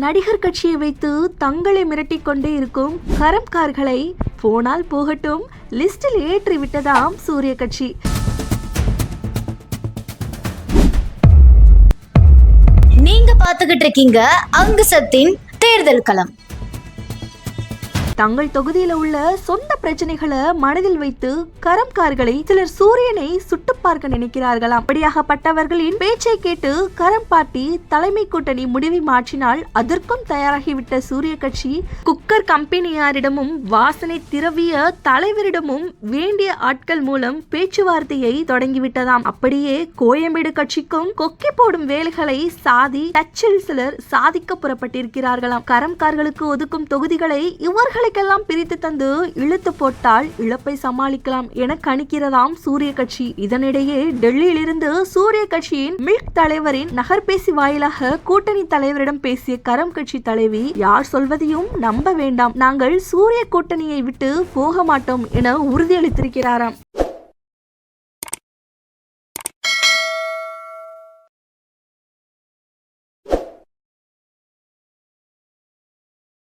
நடிகர் கட்சியை வைத்து தங்களை மிரட்டிக் கொண்டே இருக்கும் கரம்கார்களை போனால் போகட்டும் லிஸ்டில் ஏற்றி விட்டதாம் சூரிய கட்சி. நீங்க பாத்துக்கிட்டு இருக்கீங்க அங்குசத்தின் தேர்தல் களம். தங்கள் தொகுதியில உள்ள சொந்த பிரச்சனைகளை மனதில் வைத்து கரம்கார்களை சிலர் சூரியனை சுட்டு பார்க்க நினைக்கிறார்கள் அப்படியாகப்பட்டவர்களின் பேச்சை கேட்டு கரம் பார்ட்டி தலைமை கூட்டணி முடிவை மாற்றினால் அதற்கும் தயாராகிவிட்ட சூரிய கட்சி குக்கர் கம்பெனியாரிடமும் வாசனை திரவிய தலைவரிடமும் வேண்டிய ஆட்கள் மூலம் பேச்சுவார்த்தையை தொடங்கிவிட்டதாம். அப்படியே கோயம்பேடு கட்சிக்கும் கொக்கி போடும் வேலைகளை சாதி டச்சில் சிலர் சாதிக்க புறப்பட்டிருக்கிறார்களாம். கரம்கார்களுக்கு ஒதுக்கும் தொகுதிகளை இவர்கள் இவர்களுக்கெல்லாம் பிரித்து தந்து இழுத்து போட்டால் இழப்பை சமாளிக்கலாம் என கணிக்கிறதாம் சூரிய கட்சி. இதனிடையே டெல்லியிலிருந்து சூரிய கட்சியின் மில்க் தலைவரின் நகர்பேசி வாயிலாக கூட்டணி தலைவரிடம் பேசிய கரம் கட்சி தலைவி யார் சொல்வதையும் நம்ப வேண்டாம். நாங்கள் சூரிய கூட்டணியை விட்டு போக மாட்டோம் என உறுதியளித்திருக்கிறாராம்.